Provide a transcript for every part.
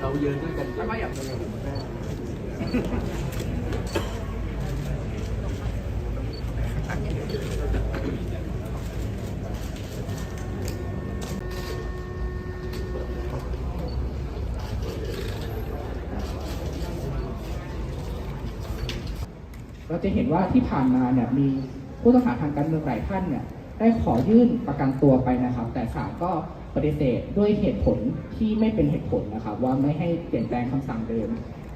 เราเยอะด้วยกันแล้วก็อย่เราจะเห็นว่าที่ผ่านมาเนี่ยมีผู้ต้องหาทางการเมืองหลายท่านเนี่ย ได้ขอยื่นประกันตัวไปนะครับ แต่ศาลก็ปฏิเสธด้วยเหตุผลที่ไม่เป็นเหตุผลนะครับ ว่าไม่ให้เปลี่ยนแปลงคำสั่งเดิม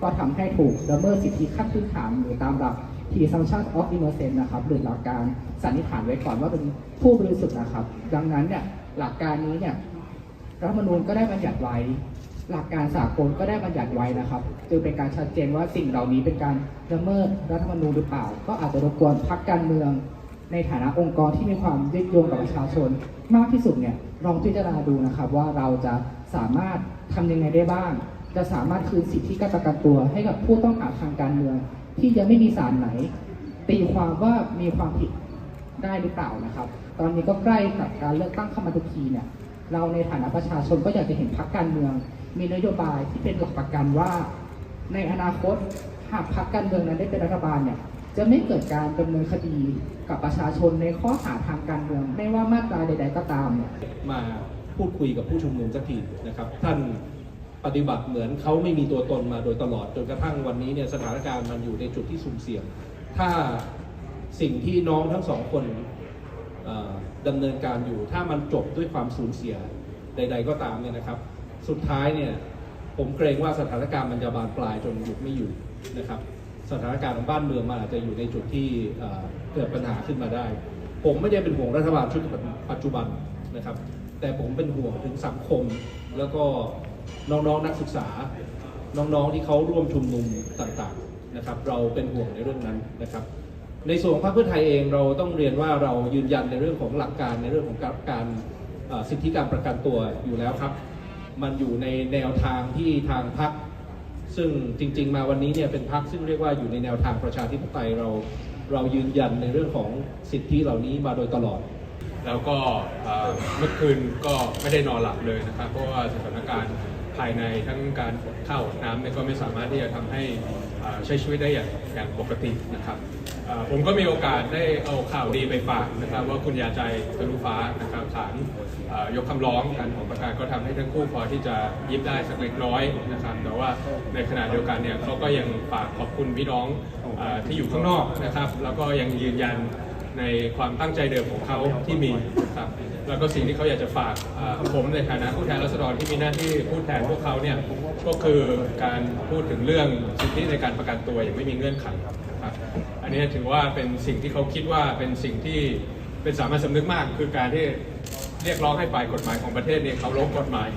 ก็ทำให้ถูกละเมิดสิทธิขั้นพื้นฐานหรือตามหลัก presumption of innocence นะครับหรือหลักการสันนิษฐานไว้ก่อนว่าเป็นผู้บริสุทธิ์นะครับ ดังนั้นเนี่ยหลักการนี้เนี่ยรัฐธรรมนูญก็ได้บัญญัติไว้ หลักการสากลก็ได้บัญญัติไว้นะครับจึงเป็นการชัดเจนว่าสิ่งเหล่านี้เป็นการละเมิดรัฐธรรมนูญหรือเปล่า ก็อาจจะรบกวนพรรคการเมือง ในฐานะองค์กรที่มีความยึดโยงกับประชาชน มากที่สุดเนี่ยลองพิจารณาดูนะครับว่าเราจะสามารถทำยังไงได้บ้าง จะสามารถคืนสิทธิการประกันตัวให้กับผู้ต้องหาทางการเมือง ที่ยังไม่มีศาลไหน ตีความว่ามีความผิดได้หรือเปล่านะครับ ตอนนี้ก็ใกล้กับการเลือกตั้งเข้ามาทุกทีเนี่ยเราในฐานะประชาชนก็อยากจะเห็นพรรคการเมือง มีนโยบายที่เป็นหลักประกันว่า ในอนาคตหากพรรคการเมืองนั้นได้เป็นรัฐบาลเนี่ย จะไม่เกิดการดำเนินคดีกับประชาชนในข้อหาทางการเมือง ไม่ว่ามาตราใด ๆ ก็ตามเนี่ยมาพูดคุยกับผู้ชุมนุมสักทีนะครับ ท่านปฏิบัติเหมือนเขาไม่มีตัวตนมาโดยตลอดจนกระทั่งวันนี้เนี่ยสถานการณ์มันอยู่ในจุดที่สุ่มเสี่ยง ถ้าสิ่งที่น้องทั้งสองคนเอ่อดำเนินการอยู่ ถ้ามันจบด้วยความสูญเสียใด ๆ ก็ตามเนี่ยนะครับ สุดท้ายเนี่ยผมเกรงว่าสถานการณ์มันจะบานปลายจนหยุดไม่อยู่นะครับ สถานการณ์ของบ้านเมืองมันอาจจะอยู่ในจุดที่เกิดปัญหาขึ้นมาได้ ผมไม่ได้เป็นห่วงรัฐบาลชุดปัจจุบันนะครับ แต่ผมเป็นห่วงถึงสังคม แล้วก็น้องๆนักศึกษา น้องๆที่เขาร่วมชุมนุมต่างๆนะครับ เราเป็นห่วงในเรื่องนั้นนะครับ ในส่วนของพรรคเพื่อไทยเองเราต้องเรียนว่าเรายืนยันในเรื่องของหลักการในเรื่องของการสิทธิการประกันตัวอยู่แล้วครับ มันอยู่ในแนวทางที่ทางพรรค ซึ่งจริง ๆ มาวันนี้เนี่ยเป็นพรรคซึ่งเรียกว่าอยู่ในแนวทางประชาธิปไตยเราเรายืนยันในเรื่องของสิทธิเหล่านี้มาโดยตลอด แล้วก็เอ่อเมื่อคืนก็ไม่ได้นอนหลับเลยนะครับเพราะว่าสถานการณ์ ภายในทั้งการขนข้าวขนน้ำเนี่ยก็ไม่สามารถที่จะทำให้ใช้ชีวิตได้อย่างอย่างปกตินะครับผมก็มีโอกาสได้เอาข่าวดีไปฝากนะครับ ว่าคุณยาใจทะลุฟ้านะครับศาลยกคำร้องการของประกันก็ทำให้ทั้งคู่พอที่จะยิ้มได้สักเล็กน้อยนะครับ แต่ว่าในขณะเดียวกันเนี่ยเขาก็ยังฝากขอบคุณพี่น้องอที่อยู่ข้างนอกนะครับ แล้วก็ยังยืนยัน ในความตั้งใจเดิมของเขาที่มีครับแล้วก็สิ่งที่เขาอยากจะฝากผมในฐานะผู้แทนรัษฎรที่มีหน้าที่พูดแทนพวกเขาเนี่ยก็คือการพูดถึงเรื่องสิทธิในการประกันตัวอย่างไม่มีเงื่อนไขครับอันนี้ถือว่าเป็นสิ่งที่เขาคิดว่าเป็นสิ่งที่เป็นสามัญสำนึกมาก คือการที่เรียกร้องให้ฝ่ายกฎหมายของประเทศเนี่ยเขาลบกฎหมาย